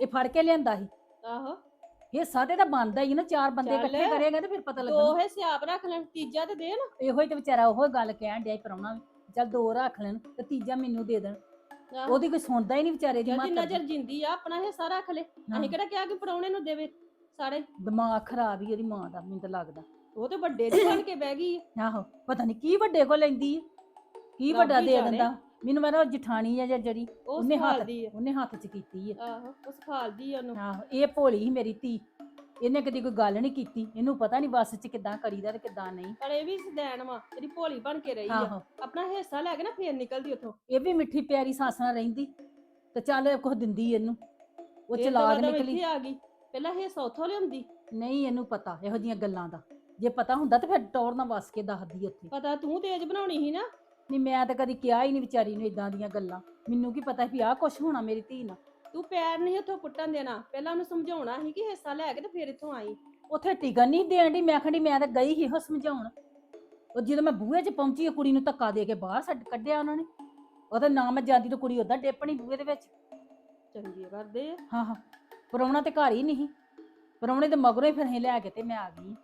Speaker 2: ਇਹ ਫੜ ਕੇ ਲਿਆਂਦਾ ਸੀ।
Speaker 1: ਆਹੋ।
Speaker 2: ਇਹ ਸਾਦੇ ਤਾਂ ਬਣਦਾ ਹੀ ਨਾ ਚਾਰ ਬੰਦੇ
Speaker 1: ਚੱਲ।
Speaker 2: ਇਕੱਠੇ ਕਰੇਗਾ ਤੇ ਫਿਰ ਪਤਾ
Speaker 1: ਦੋ
Speaker 2: ਲੱਗਣਾ
Speaker 1: ਹਿੱਸੇ ਆਪ ਰੱਖ ਲੈਣ ਤੀਜਾ ਤੇ ਦੇ ਨਾ
Speaker 2: ਇਹੋ ਹੀ ਤੇ ਵਿਚਾਰਾ ਉਹ ਗੱਲ ਕਹਿਣ ਡਿਆ ਪਰਾਉਣਾ ਵੀ ਚੱਲ ਦੋ ਰੱਖ ਲੈਣ ਤੇ ਤੀਜਾ ਮੈਨੂੰ ਦੇ ਦੇਣ
Speaker 1: ਆਹੋ।
Speaker 2: ਉਹਦੀ ਕੋਈ ਸੁਣਦਾ ਹੀ ਨਹੀਂ ਵਿਚਾਰੇ ਦੀ
Speaker 1: ਚੱਲ
Speaker 2: ਮਾਂ
Speaker 1: ਜਿੰਨਾ ਚਿਰ ਜਿੰਦੀ ਆ ਆਪਣਾ ਹਿੱਸਾ ਰੱਖ ਲੈ ਅਸੀਂ ਕਿਹੜਾ ਕਿਹਾ ਕਿ ਪਰੌਣੇ ਨੂੰ ਦੇਵੇ ਸਾਰੇ
Speaker 2: ਦਿਮਾਗ ਖਰਾਬ ਹੀ ਉਹਦੀ ਮਾਂ ਦਾ ਮੈਨੂੰ ਤਾਂ ਲੱਗਦਾ
Speaker 1: ਉਹ ਤੇ ਵੱਡੇ ਦੀ ਬਣ ਕੇ ਬਹਿ ਗਈ ਆ।
Speaker 2: ਆਹੋ ਪਤਾ ਨਹੀਂ ਕੀ ਵੱਡੇ ਕੋ ਲੈਂਦੀ ਹੈ ਕੀ ਵੱਡਾ ਦੇ। ਦਿੰਦਾ ਮੈਨੂੰ ਮੇਰਾ ਜਠਾਣੀ ਆ ਜਾਂ ਜਿਹੜੀ
Speaker 1: ਉਹ
Speaker 2: ਉਹਨੇ ਹੱਥ
Speaker 1: ਸਿਖਾਲਦੀ ਆ।
Speaker 2: ਉਹਨੇ ਹੱਥ 'ਚ ਕੀਤੀ ਹੈ
Speaker 1: ਆਹੋ ਉਹ ਸਿਖਾਲਦੀ ਆ ਉਹਨੂੰ।
Speaker 2: ਆਹੋ ਇਹ ਭੋਲੀ ਸੀ ਮੇਰੀ ਧੀ। ਇਹਨੇ ਕਦੀ ਕੋਈ ਗੱਲ ਨਹੀਂ ਕੀਤੀ। ਇਹਨੂੰ ਪਤਾ ਨਹੀਂ ਬੱਸ 'ਚ ਕਿੱਦਾਂ ਕਰੀਦਾ ਤੇ ਕਿੱਦਾਂ ਨਹੀਂ।
Speaker 1: ਪਰ ਇਹ ਵੀ ਸਦੈਣ ਵਾ ਜਿਹੜੀ ਭੋਲੀ ਬਣ ਕੇ ਰਹੀ ਆ।
Speaker 2: ਆਹੋ।
Speaker 1: ਆਪਣਾ ਹਿੱਸਾ ਲੈ ਕੇ ਨਾ ਫੇਰ ਨਿਕਲਦੀ ਉੱਥੋਂ।
Speaker 2: ਇਹ ਵੀ ਮਿੱਠੀ ਪਿਆਰੀ ਸੱਸ ਨਾਲ ਰਹਿੰਦੀ ਤੇ ਚੱਲ ਕੁਝ ਦਿੰਦੀ ਇਹਨੂੰ। ਉਹ ਚਲਾਕ ਨਿਕਲੀ।
Speaker 1: ਆ ਗਈ। ਪਹਿਲਾਂ ਹਿੱਸਾ ਉੱਥੋਂ ਲਿਆਉਂਦੀ।
Speaker 2: ਨਹੀਂ ਇਹਨੂੰ ਪਤਾ ਇਹੋ ਜੀਆਂ ਗੱਲਾਂ ਦਾ। ਜੇ ਪਤਾ ਹੁੰਦਾ ਤਾਂ ਫਿਰ ਟੌਰ ਨਾਲ ਵਸ ਕੇ ਦੱਸਦੀ ਉੱਥੇ।
Speaker 1: ਪਤਾ ਤੂੰ ਤੇਜ ਬਣਾਉਣੀ ਸੀ ਨਾ।
Speaker 2: ਨਹੀਂ ਮੈਂ ਤਾਂ ਕਦੀ ਕਿਹਾ ਹੀ ਨਹੀਂ ਵਿਚਾਰੀ ਨੂੰ ਇਦਾਂ ਦੀਆਂ ਗੱਲਾਂ। ਮੈਨੂੰ ਕੀ ਪਤਾ ਵੀ ਆਹ ਕੁਛ ਹੋਣਾ ਮੇਰੀ ਧੀ ਨਾਲ।
Speaker 1: ਤੂੰ ਪੈਰ ਨਹੀਂ ਉੱਥੋਂ ਪੁੱਟਣ ਦੇਣਾ। ਪਹਿਲਾਂ ਉਹਨੂੰ ਸਮਝਾਉਣਾ ਸੀ ਕਿ ਹਿੱਸਾ ਲੈ ਕੇ ਤੇ ਫੇਰ ਇੱਥੋਂ ਆਈ।
Speaker 2: ਉੱਥੇ ਟਿਕਣ ਨਹੀਂ ਦੇਣ ਦੀ ਮੈਂ ਖੰਡੀ ਮੈਂ ਤਾਂ ਗਈ ਹੀ ਉਹ ਸਮਝਾਉਣ। ਉਹ ਜਦੋਂ ਮੈਂ ਬੂਹੇ 'ਚ ਪਹੁੰਚੀ ਉਹ ਕੁੜੀ ਨੂੰ ਧੱਕਾ ਦੇ ਕੇ ਬਾਹਰ ਛੱਡ ਕੱਢਿਆ ਉਹਨਾਂ ਨੇ। ਉਹਦਾ ਨਾਮ ਮੈਂ ਜਾਂਦੀ ਤਾਂ ਕੁੜੀ ਉਦਾਂ ਡੇਪਣੀ ਬੂਹੇ ਦੇ ਵਿੱਚ।
Speaker 1: ਚੰਗੀ ਕਰਦੇ ਆ।
Speaker 2: ਹਾਂ ਹਾਂ। ਪਰੌਣਾ ਤੇ ਘਰ ਹੀ ਨਹੀਂ ਪਰੌਣੇ ਦੇ ਮਗਰੋਂ ਹੀ ਫਿਰ ਅਸੀਂ ਲੈ ਕੇ ਤੇ ਮੈਂ ਆ ਗਈ।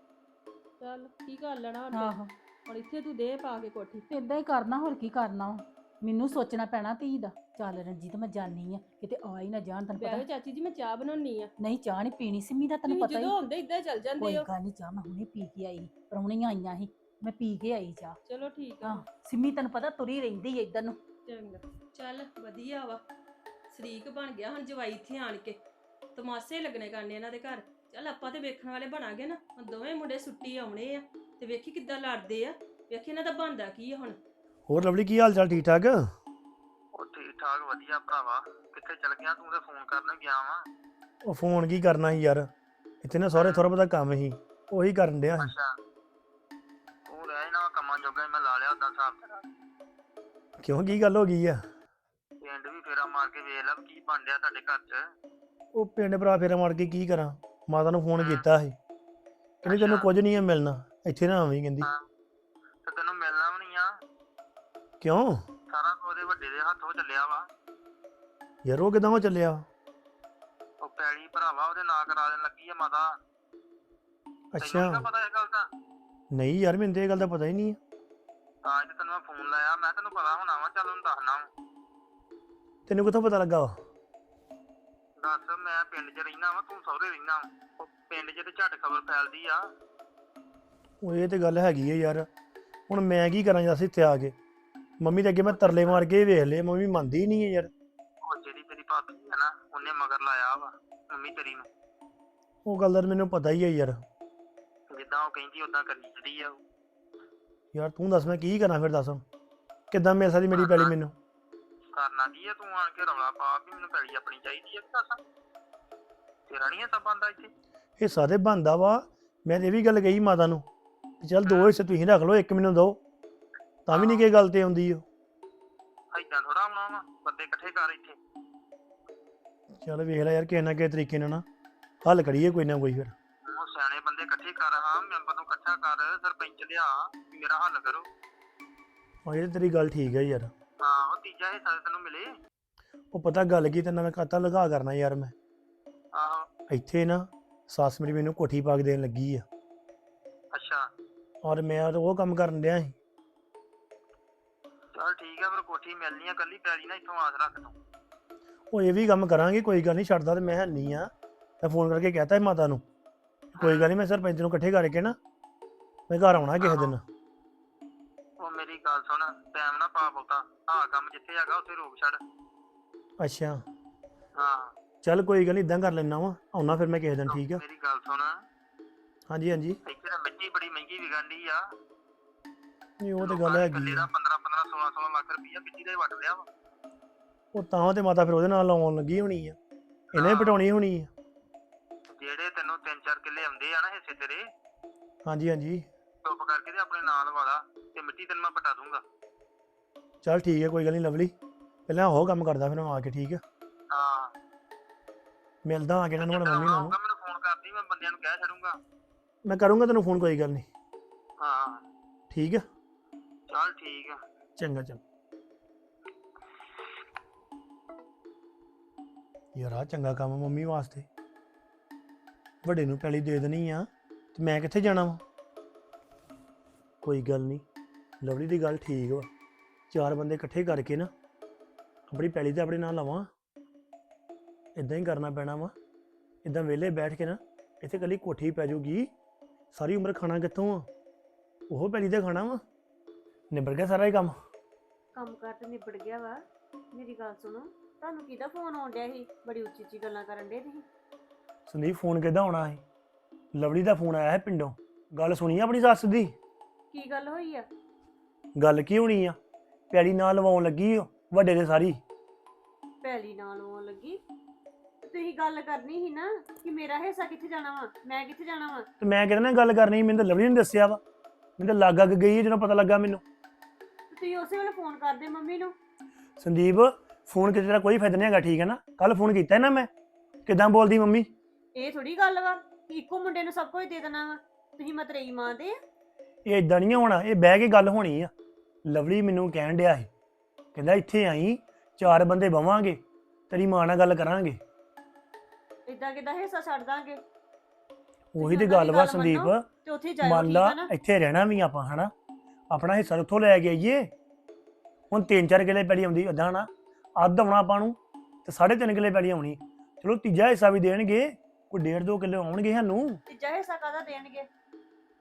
Speaker 1: ਚੱਲ ਕੀ ਕਰ ਲੈਣਾ ਹੁਣ
Speaker 2: ਆਹੋ?
Speaker 1: ਹੁਣ ਇੱਥੇ ਤੂੰ ਦੇ ਪਾ ਕੇ ਕੋਠੀ।
Speaker 2: ਤੇ ਇਦਾਂ ਹੀ ਕਰਨਾ ਹੋਰ ਕੀ ਕਰਨਾ ਵਾ। ਮੈਨੂੰ ਸੋਚਣਾ ਪੈਣਾ ਧੀ ਦਾ। ਚੱਲ ਰਣਜੀਤ ਮੈਂ ਜਾਣੀ ਆ। ਕਿਤੇ ਆ ਹੀ ਨਾ ਜਾਣ ਤੈਨੂੰ ਪਤਾ।
Speaker 1: ਚਾਚੀ ਜੀ ਮੈਂ ਚਾਹ ਬਣਾਉਣੀ ਆ।
Speaker 2: ਨਹੀਂ ਚਾਹ ਨਹੀਂ ਪੀਣੀ ਸਿੰਮੀ ਦਾ ਤੈਨੂੰ
Speaker 1: ਤੁਸੀਂ
Speaker 2: ਪਤਾ ਹੀ
Speaker 1: ਜਦੋਂ ਆਉਂਦੇ ਇਦਾਂ ਚੱਲ
Speaker 2: ਕੋਈ
Speaker 1: ਜਾਂਦੇ ਹੋ।
Speaker 2: ਗੱਲ ਨਹੀਂ ਚਾਹ ਮੈਂ ਹੁਣੇ ਪੀ ਕੇ ਆਈ। ਪਰੌਣੀਆਂ ਆਈਆਂ ਸੀ ਮੈਂ ਪੀ ਕੇ ਆਈ ਚਾਹ।
Speaker 1: ਚਲੋ ਠੀਕ ਆ।
Speaker 2: ਹਾਂ ਸਿੰਮੀ ਤੈਨੂੰ ਪਤਾ ਤੁਰੀ ਰਹਿੰਦੀ ਏ ਇਧਰ ਨੂੰ।
Speaker 1: ਚੰਗਾ। ਚੱਲ ਵਧੀਆ ਵਾ। ਸ਼ਰੀਕ ਬਣ ਗਿਆ ਹੁਣ ਜਵਾਈ ਇੱਥੇ ਆਣ ਕੇ। ਤਮਾਸੇ ਲੱਗਣੇ ਕਰਨੇ ਇਹਨਾਂ ਦੇ ਘਰ। ਚੱਲ ਆਪਾਂ ਤੇ ਵੇਖਣ ਵਾਲੇ ਬਣਾਂਗੇ ਨਾ ਹੁਣ ਦੋਵੇਂ ਮੁੰਡੇ ਸੁੱਟੀ ਆਉਣੇ ਆ ਤੇ ਵੇਖੀ ਕਿੱਦਾਂ ਲੜਦੇ ਆ। ਵੇਖੀ ਇਹਨਾਂ ਦਾ ਬੰਦਾ ਕੀ ਆ ਹੁਣ।
Speaker 3: ਹੋਰ ਲਵਲੀ ਕੀ ਹਾਲ ਚਾਲ? ਠੀਕ ਠਾਕ?
Speaker 4: ਉਹ ਠੀਕ ਠਾਕ ਵਧੀਆ ਭਰਾਵਾ। ਕਿੱਥੇ ਚਲ ਗਿਆ? ਤੂੰ ਤੇ ਫੋਨ ਕਰਨ ਗਿਆ ਵਾ।
Speaker 3: ਉਹ ਫੋਨ ਕੀ ਕਰਨਾ ਸੀ ਯਾਰ? ਇੱਥੇ ਨਾ ਸਾਰੇ ਥੋੜਾ ਬਹੁਤਾ ਕੰਮ ਸੀ। ਉਹੀ ਕਰਨ ਡਿਆ ਸੀ।
Speaker 4: ਅੱਛਾ। ਉਹ ਰਹਿ ਨਾ ਕੰਮਾਂ ਜੋਗਾ ਹੀ ਮੈਂ ਲਾ ਲਿਆ ਉਦਾਂ ਹਿਸਾਬ ਤੇਰਾ।
Speaker 3: ਕਿਉਂ? ਕੀ ਗੱਲ ਹੋ ਗਈ ਆ?
Speaker 4: ਪਿੰਡ ਵੀ ਫੇਰਾ ਮਾਰ ਕੇ ਵੇਖ ਲੈ ਵੀ ਕੀ ਬਣ ਰਿਹਾ ਤੁਹਾਡੇ ਘਰ 'ਚ।
Speaker 3: ਉਹ ਪਿੰਡ ਭਰਾ ਫੇਰਾ ਮਾਰ ਕੇ ਕੀ ਕਰਾਂ? ਮਾਤਾ ਨੂੰ ਫੋਨ ਕੀਤਾ ਸੀ। ਕਹਿੰਦੀ ਤੈਨੂੰ। ਕੁਝ ਨਹੀਂ ਆ ਮਿਲਣਾ। ਇੱਥੇ ਨਾ ਆਵੀਂ ਕਹਿੰਦੀ।
Speaker 4: ਹਾਂ। ਤੇ ਤੈਨੂੰ ਮਿਲਣਾ ਵੀ ਨਹੀਂ ਆ।
Speaker 3: ਕਿਉਂ?
Speaker 4: ਸਾਰਾ ਕੁਝ ਉਹਦੇ ਵੱਡੇ ਦੇ ਹੱਥੋਂ ਚੱਲਿਆ ਵਾ।
Speaker 3: ਯਾਰ ਉਹ ਕਿਦਾਂ ਹੋ ਚੱਲਿਆ?
Speaker 4: ਉਹ ਪੈਲੀ ਭਰਾਵਾ ਉਹਦੇ ਨਾਂ ਕਰਾ ਦੇਣ ਲੱਗੀ ਆ ਮਾਤਾ। ਤੈਨੂੰ
Speaker 3: ਅੱਛਾ।
Speaker 4: ਨੀ ਪਤਾ ਇਹ ਗੱਲ ਦਾ?
Speaker 3: ਨਹੀਂ ਯਾਰ ਮੈਨੂੰ ਤੇ ਇਹ ਗੱਲ ਦਾ ਪਤਾ ਹੀ ਨਹੀਂ ਆ।
Speaker 4: ਤਾਂ ਅੱਜ ਤੈਨੂੰ ਮੈਂ ਫੋਨ ਲਾਇਆ। ਮੈਂ ਤੈਨੂੰ ਪਤਾ ਹੋਣਾ ਵਾ ਚੱਲ ਉਹਨੂੰ ਦੱਸਣਾ ਵਾ।
Speaker 3: ਤੈਨੂੰ ਕਿੱਥੋਂ ਪਤਾ ਲੱਗਾ ਵਾ?
Speaker 4: ਦੱਸ ਮੈਂ ਪਿੰਡ 'ਚ ਰਹਿਣਾ ਵਾ ਤੂੰ ਸਹੁਰੇ ਰਹਿਣਾ ਉਹ ਪਿੰਡ 'ਚ ਤੇ ਝੱਟ ਖਬਰ ਫੈਲਦੀ ਆ।
Speaker 3: ਉਹ ਇਹ ਤੇ ਗੱਲ ਹੈਗੀ ਆ ਯਾਰ ਹੁਣ ਮੈਂ ਕੀ ਕਰਾਂ ਜੱਸ ਇੱਥੇ ਆ ਕੇ? ਮੰਮੀ ਤੇ ਅੱਗੇ ਮੈਂ ਤਰਲੇ ਮਾਰ ਕੇ ਹੀ ਵੇਖ ਲਏ ਮੰਮੀ ਮੰਨਦੀ ਹੀ ਨਹੀਂ ਹੈ ਯਾਰ।
Speaker 4: ਉਹ ਜਿਹੜੀ ਤੇਰੀ ਭਾਬੀ ਹੈ ਨਾ ਉਹਨੇ ਮਗਰ ਲਾਇਆ ਵਾ ਮੰਮੀ ਤੇਰੀ ਨੂੰ।
Speaker 3: ਉਹ ਗੱਲ ਦਾ ਤਾਂ ਮੈਨੂੰ ਪਤਾ ਹੀ ਹੈ ਯਾਰ।
Speaker 4: ਜਿੱਦਾਂ ਉਹ ਕਹਿੰਦੀ ਉਦਾਂ ਕਰਨੀ ਜਿਹੜੀ ਆ ਉਹ।
Speaker 3: ਯਾਰ ਤੂੰ ਦੱਸ ਮੈਂ ਕੀ ਕਰਾਂ ਫਿਰ ਦੱਸ ਕਿੱਦਾਂ ਮਿਲ ਸਕਦੀ ਮੇਰੀ ਪੈਲੀ ਮੈਨੂੰ?
Speaker 4: ਕਰਨਾ ਕੀ ਆ? ਤੂੰ ਆਣ ਕੇ ਰੌਲਾ ਪਾ ਵੀ ਮੈਨੂੰ ਪੈਲੀ ਆਪਣੀ ਚਾਹੀਦੀ ਆ ਕਿ ਦੱਸ? ਤੇਰਾ ਨਹੀਂ ਸਭ ਬੰਦਾ ਇੱਥੇ?
Speaker 3: ਇਹ ਸਾਰੇ ਬੰਦਾ ਵਾ। ਮੈਂ ਇਹ ਵੀ ਗੱਲ ਕਹੀ ਮਾਤਾ ਨੂੰ ਚੱਲ ਦੋ ਹਿੱਸੇ ਤੁਸੀਂ ਰੱਖ ਲਓ ਇੱਕ ਮੈਨੂੰ ਦਿਓ ਤਾਂ ਵੀ ਨਹੀਂ ਕੀ ਗੱਲ ਤੇ ਆਉਂਦੀ ਉਹ।
Speaker 4: ਐਦਾਂ ਥੋੜਾ ਆਉਣਾ ਵਾ ਬੰਦੇ ਇਕੱਠੇ ਕਰ ਇੱਥੇ।
Speaker 3: ਚੱਲ ਵੇਖ ਲੈ ਯਾਰ ਕਿਸੇ ਨਾ ਕਿਸੇ ਤਰੀਕੇ ਨਾਲ ਨਾ। ਹੱਲ ਕਰੀਏ ਕੋਈ ਨਾ ਕੋਈ ਫਿਰ।
Speaker 4: ਉਹ ਸਿਆਣੇ ਬੰਦੇ ਇਕੱਠੇ ਕਰ ਹਾਂ ਮੈਂਬਰ ਨੂੰ ਇਕੱਠਾ ਕਰ ਸਰਪੰਚ ਲਿਆ ਮੇਰਾ ਹੱਲ ਕਰੋ।
Speaker 3: ਹਾਂ ਇਹ ਤੇਰੀ ਗੱਲ ਠੀਕ ਹੈ ਯਾਰ।
Speaker 4: ਹਾਂ ਉਹ ਤੀਜਾ ਹਿੱਸਾ ਤੇ ਤੈਨੂੰ ਮਿਲੇ।
Speaker 3: ਉਹ ਪਤਾ ਗੱਲ ਕੀ ਤੇ ਨਵਾਂ ਖਾਤਾ ਲਗਾ ਕਰਨਾ ਯਾਰ ਮੈਂ।
Speaker 4: ਆਹੋ।
Speaker 3: ਇੱਥੇ ਨਾ ਸੱਸ ਮੇਰੀ ਮੈਨੂੰ ਕੋਠੀ ਪਾ ਕੇ ਦੇਣ ਲੱਗੀ ਆ।
Speaker 4: ਅੱਛਾ।
Speaker 3: ਔਰ ਮੈਂ ਤਾਂ ਉਹ ਕੰਮ ਕਰਨ ਡਿਆ ਸੀ।
Speaker 4: ਚਲ ਠੀਕ ਆ ਫਿਰ ਕੋਠੀ ਮਿਲਣੀ ਆ ਕੱਲੀ ਪੈਲੀ ਨਾ ਇੱਥੋਂ ਆਸ ਰੱਖ ਤੂੰ।
Speaker 3: ਉਹ ਇਹ ਵੀ ਕੰਮ ਕਰਾਂਗੇ ਕੋਈ ਗੱਲ ਨਹੀਂ ਛੱਡਦਾ ਤੇ ਮੈਂ ਹੈ ਨਹੀਂ ਆ। ਮੈਂ ਫੋਨ ਕਰਕੇ ਕਹਿਤਾ ਸੀ ਮਾਤਾ ਨੂੰ। ਕੋਈ ਗੱਲ ਨਹੀਂ ਮੈਂ ਸਰਪੰਚ ਨੂੰ ਇਕੱਠੇ ਕਰਕੇ ਨਾ ਮੈਂ ਘਰ ਆਉਣਾ ਕਿਸੇ ਦਿਨ।
Speaker 4: ਮੇਰੀ ਗੱਲ ਸੁਣ ਟਾਈਮ ਨਾ ਪਾ ਬਹੁਤਾ। ਆਹ ਕੰਮ ਜਿੱਥੇ ਹੈਗਾ ਉੱਥੇ ਰੋਕ ਛੱਡ।
Speaker 3: ਅੱਛਾ।
Speaker 4: ਹਾਂ।
Speaker 3: ਚੱਲ ਕੋਈ ਗੱਲ ਨਹੀਂ ਇਦਾਂ ਕਰ ਲੈਣਾ ਵਾ। ਆਉਣਾ ਫਿਰ ਮੈਂ ਕਿਸੇ ਦਿਨ ਠੀਕ ਆ?
Speaker 4: ਮੇਰੀ ਗੱਲ ਸੁਣ।
Speaker 3: ਹਾਂਜੀ ਹਾਂਜੀ।
Speaker 4: ਇੱਥੇ ਤਾਂ ਮਿੱਟੀ ਬੜੀ ਮਹਿੰਗੀ ਡਈ ਆ।
Speaker 3: ਨਹੀਂ ਉਹ ਤੇ ਗੱਲ ਹੈਗੀ ਆ।
Speaker 4: ਦਾ 15 15 16 16 ਲੱਖ ਰੁਪਈਆ ਮਿੱਟੀ ਦਾ ਹੀ ਵੱਟ ਲਿਆ ਵਾ।
Speaker 3: ਉਹ ਤਾਂ ਤੇ ਮਾਤਾ ਫਿਰ ਉਹਦੇ ਨਾਲ ਲਾਉਣ ਲੱਗੀ ਹੋਣੀ ਆ। ਇਹਨੇ ਹੀ। ਪਟਾਉਣੀ ਹੋਣੀ ਆ।
Speaker 4: ਜਿਹੜੇ ਤੈਨੂੰ 3-4 ਕਿੱਲੇ ਆਉਂਦੇ ਆ ਨਾ ਹਿੱਸੇ ਤੇਰੇ।
Speaker 3: ਹਾਂਜੀ ਹਾਂਜੀ।
Speaker 4: ਚੁੱਪ ਕਰਕੇ ਤੇ ਆਪਣੇ ਨਾਲ ਵਾਲਾ। ਤੇ ਮਿੱਟੀ ਤੈਨੂੰ ਮੈਂ ਪਟਾ ਦੂੰਗਾ।
Speaker 3: ਚੱਲ ਠੀਕ ਹੈ ਕੋਈ ਗੱਲ ਨਹੀਂ ਲਵਲੀ। ਪਹਿਲਾਂ ਉਹ ਕੰਮ ਕਰਦਾ ਫਿਰ ਮੈਂ ਆ ਕੇ ਠੀਕ ਆ
Speaker 4: ਹਾਂ।
Speaker 3: ਮਿਲਦਾ ਆ ਕੇ ਇਹਨਾਂ ਨੂੰ ਮੰਮੀ ਨਾਲ
Speaker 4: ਆਊਗਾ ਮੈਨੂੰ ਫੋਨ ਕਰਦੀ ਮੈਂ ਬੰਦਿਆਂ ਨੂੰ ਕਹਿ ਛੱਡੂੰਗਾ।
Speaker 3: ਮੈਂ ਕਰੂੰਗਾ ਤੈਨੂੰ ਫੋਨ ਕੋਈ ਗੱਲ ਨਹੀਂ।
Speaker 4: ਹਾਂ।
Speaker 3: ਠੀਕ ਆ
Speaker 4: ਚੱਲ ਠੀਕ ਆ
Speaker 3: ਚੰਗਾ ਚੰਗਾ। ਯਾਰ ਆ ਚੰਗਾ ਕੰਮ ਆ ਮੰਮੀ ਵਾਸਤੇ। ਵੱਡੇ ਨੂੰ ਪੈਲੀ ਦੇ ਦੇਣੀ ਆ ਤੇ ਮੈਂ ਕਿੱਥੇ ਜਾਣਾ ਵਾ? ਕੋਈ ਗੱਲ ਨਹੀਂ। ਲਵਲੀ ਦੀ ਗੱਲ ਠੀਕ ਵਾ। ਚਾਰ ਬੰਦੇ ਇਕੱਠੇ ਕਰਕੇ ਨਾ ਆਪਣੀ ਪੈਲੀ ਤੇ ਆਪਣੇ ਨਾਲ ਲਵਾਂ। ਇਦਾਂ ਹੀ ਕਰਨਾ ਪੈਣਾ ਵਾ। ਇਦਾਂ ਵਿਹਲੇ ਬੈਠ ਕੇ ਨਾ ਇੱਥੇ ਕੱਲੀ ਕੋਠੀ ਪੈ ਜਾਊਗੀ। ਸਾਰੀ ਉਮਰ ਖਾਣਾ ਕਿੱਥੋਂ ਆ? ਉਹ ਪੈਲੀ ਤੇ ਖਾਣਾ ਵਾ। ਨਿਬੜ ਗਿਆ ਸਾਰਾ ਹੀ ਕੰਮ?
Speaker 5: ਕੰਮ ਕਾਰ ਤੇ ਨਿਬੜ ਗਿਆ ਵਾ। ਮੇਰੀ ਗੱਲ ਸੁਣੋ ਤੁਹਾਨੂੰ ਕਿਹਦਾ ਫੋਨ ਆਉਣ ਡਿਆ ਸੀ? ਬੜੀ ਉੱਚੀ ਉੱਚੀ ਗੱਲਾਂ ਕਰਨ ਡੇ ਤੁਸੀਂ।
Speaker 3: ਸੰਦੀਪ ਫੋਨ ਕਿੱਦਾਂ ਆਉਣਾ ਹੈ ਲਵਲੀ ਦਾ ਫੋਨ ਆਇਆ ਹੈ ਪਿੰਡੋਂ। ਗੱਲ ਸੁਣੀ ਆ ਆਪਣੀ ਸੱਸ ਦੀ?
Speaker 5: ਕੀ ਗੱਲ ਹੋਈ ਆ?
Speaker 3: ਗੱਲ ਕੀ ਹੋਣੀ ਆ? ਪਿਆਲੀ ਨਾਲ ਲਵਾਉਣ ਲੱਗੀ ਓ, ਵੱਡੇ ਦੇ ਸਾਰੀ?
Speaker 5: ਪਹਿਲੀ ਨਾਲ ਆਉਣ ਲੱਗੀ। ਤੁਸੀਂ ਗੱਲ ਕਰਨੀ ਸੀ ਨਾ ਕਿ ਮੇਰਾ ਹਿੱਸਾ ਕਿੱਥੇ ਜਾਣਾ ਵਾ? ਮੈਂ ਕਿੱਥੇ ਜਾਣਾ ਵਾ?
Speaker 3: ਤੇ ਮੈਂ ਕਿਹਦੇ ਨਾਲ ਗੱਲ ਕਰਨੀ ਸੀ, ਮੈਨੂੰ ਤਾਂ ਲਵਲੀ ਨੇ ਦੱਸਿਆ ਵਾ। ਮੈਨੂੰ ਤਾਂ ਲੱਗ ਅੱਗ ਗਈ ਜਦੋਂ ਪਤਾ ਲੱਗਾ ਮੈਨੂੰ।
Speaker 5: ਤੇ ਤੁਸੀਂ ਉਸੇ ਵੇਲੇ ਫੋਨ ਕਰਦੇ ਮੰਮੀ ਨੂੰ।
Speaker 3: ਸੰਦੀਪ ਫੋਨ ਕਿਤੇ ਦਾ ਕੋਈ ਫਾਇਦਾ ਨਹੀਂ ਹੈਗਾ ਠੀਕ ਹੈ ਨਾ? ਕੱਲ ਫੋਨ ਕੀਤਾ ਨਾ ਮੈਂ। ਕਿਦਾਂ ਬੋਲਦੀ ਮੰਮੀ?
Speaker 5: ਇਹ ਥੋੜੀ ਗੱਲ ਵਾ ਕਿ ਇੱਕੋ ਮੁੰਡੇ ਨੂੰ ਸਭ ਕੁਝ ਦੇ ਦੇਣਾ ਵਾ। ਤੁਸੀਂ ਮਤਰੇਈ ਮਾਂ ਦੇ ਆ।
Speaker 3: ਇਹ ਇਦਾਂ ਨਹੀਂ ਹੋਣਾ ਇਹ ਬਹਿ ਕੇ ਗੱਲ ਹੋਣੀ ਆ। ਲਵਲੀ ਮੈਨੂੰ ਕਹਿਣ ਡਿਆ ਸੀ। ਕਹਿੰਦਾ ਇੱਥੇ ਆਈ ਚਾਰ ਬੰਦੇ ਬਵਾਂਗੇ ਤੇਰੀ ਮਾਂ ਨਾਲ ਗੱਲ ਕਰਾਂਗੇ।
Speaker 5: ਏਦਾਂ ਕਿਦਾਂ ਹਿੱਸਾ ਛੱਡ ਦਾਂਗੇ?
Speaker 3: ਉਹੀ ਤੇ ਗੱਲ ਵਾ ਸੰਦੀਪ
Speaker 5: ਮੰਨੋ। ਤੇ ਉੱਥੇ ਜਾਇਓ
Speaker 3: ਮੰਨ
Speaker 5: ਠੀਕ
Speaker 3: ਲਾ
Speaker 5: ਨਾ?
Speaker 3: ਇੱਥੇ ਰਹਿਣਾ ਵੀ ਆਪਾਂ ਹਨਾ? ਆਪਣਾ ਹਿੱਸਾ ਉੱਥੋਂ ਲੈ ਕੇ ਆਈਏ? ਹੁਣ ਤਿੰਨ ਚਾਰ ਕਿਲੇ ਪੈੜੀ ਆਉਂਦੀ ਏਦਾਂ ਨਾ ਅੱਧ ਆਉਣਾ ਆਪਾਂ ਨੂੰ ਤੇ ਸਾਢੇ ਤਿੰਨ ਕਿਲੇ ਪੈੜੀ ਆਉਣੀ। ਚਲੋ ਤੀਜਾ ਹਿੱਸਾ ਵੀ ਦੇਣਗੇ ਕੋਈ ਡੇਢ ਦੋ ਕਿਲੇ ਆਉਣਗੇ ਸਾਨੂੰ।
Speaker 5: ਤੀਜਾ ਹਿੱਸਾ ਕਾਹਦਾ ਦੇਣਗੇ?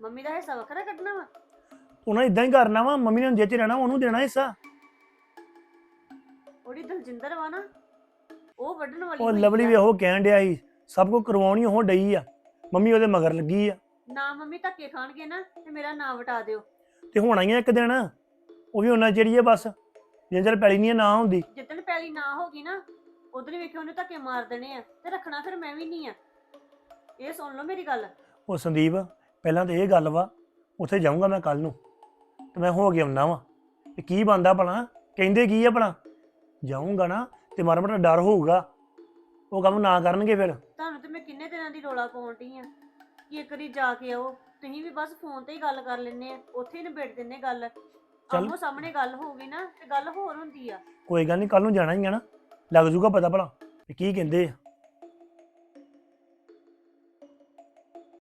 Speaker 5: ਮੰਮੀ ਦਾ ਹਿੱਸਾ ਵੱਖਰਾ ਕੱਢਣਾ ਵਾ?
Speaker 3: ਉਹਨਾਂ ਇਦਾਂ ਹੀ ਕਰਨਾ ਵਾ ਮੰਮੀ ਨੇ ਜਿੱਥੇ ਰਹਿਣਾ ਉਹਨੂੰ ਦੇਣਾ ਹਿੱਸਾ।
Speaker 5: ਉਹਦੀ ਦਲਜਿੰਦਰ ਵਾ ਨਾ ਉਹ ਵੱਢਣ ਵਾਲੀ
Speaker 3: ਉਹ
Speaker 5: ਹੋਈ
Speaker 3: ਲਵਲੀ
Speaker 5: ਆ।
Speaker 3: ਵੀ ਉਹ ਕਹਿਣ ਡਿਆ ਸੀ ਸਭ ਕੁਝ ਕਰਵਾਉਣੀ ਉਹ ਡਈ ਆ। ਮੰਮੀ ਉਹਦੇ ਮਗਰ ਲੱਗੀ ਆ।
Speaker 5: ਨਾ ਮੰਮੀ ਧੱਕੇ ਖਾਣਗੇ ਨਾ ਤੇ ਮੇਰਾ ਨਾਂ ਵਟਾ ਦਿਓ।
Speaker 3: ਤੇ ਹੋਣਾ ਹੀ ਆ ਇੱਕ ਦਿਨ ਉਹ ਵੀ ਉਹਨਾਂ ਜਿਹੜੀ ਆ ਬਸ ਜਿੰਨ ਚਿਰ ਪੈਲੀ ਨਹੀਂ ਨਾ ਹੁੰਦੀ।
Speaker 5: ਜਿੱਦਣ ਪੈਲੀ ਨਾ ਹੋਗੀ ਨਾ ਉਧਰ ਵੇਖਿਓ ਉਹਨੇ ਧੱਕੇ ਮਾਰ ਦੇਣੇ ਆ ਤੇ ਰੱਖਣਾ ਫਿਰ ਮੈਂ ਵੀ ਨਹੀਂ ਆ। ਇਹ ਸੁਣ ਲਓ ਮੇਰੀ ਗੱਲ।
Speaker 3: ਉਹ ਸੰਦੀਪ ਪਹਿਲਾਂ ਤਾਂ ਇਹ ਗੱਲ ਵਾ ਉੱਥੇ ਜਾਊਂਗਾ ਮੈਂ ਕੱਲ ਨੂੰ। ਤੇ ਮੈਂ ਹੋ ਕੇ ਆਉਣਾ ਵਾ। ਤੇ ਕੀ ਬੰਦਾ ਭਲਾ? ਕਹਿੰਦੇ ਕੀ ਆ ਭਲਾ? ਜਾਊਂਗਾ ਨਾ ਤੇ ਮਾੜਾ ਮੋਟਾ ਡਰ ਹੋਊਗਾ। ਉਹ ਕੰਮ ਨਾ ਕਰਨਗੇ ਫਿਰ।
Speaker 5: ਤੁਹਾਨੂੰ ਤੇ ਮੈਂ ਕਿੰਨੇ ਦਿਨਾਂ ਦੀ ਰੋਲਾ ਪਾਉਣ ਡਈ ਆ। ਕਿ ਇੱਕ ਵਾਰੀ ਜਾ ਕੇ ਆਓ। ਤੁਸੀਂ ਵੀ ਬਸ ਫੋਨ ਤੇ ਹੀ ਗੱਲ ਕਰ ਲੈਂਦੇ ਆ। ਉੱਥੇ ਹੀ ਨਿਬੇੜ ਦਿੰਨੇ ਗੱਲ। ਆਮੋ ਸਾਹਮਣੇ ਗੱਲ ਹੋਊਗੀ ਨਾ ਤੇ ਗੱਲ ਹੋਰ ਹੁੰਦੀ ਆ।
Speaker 3: ਕੋਈ ਗੱਲ ਨਹੀਂ ਕੱਲ ਨੂੰ ਜਾਣਾ ਹੀ ਆ ਨਾ। ਲੱਗ ਜੂਗਾ ਪਤਾ ਭਲਾ ਵੀ ਕੀ ਕਹਿੰਦੇ ਆ।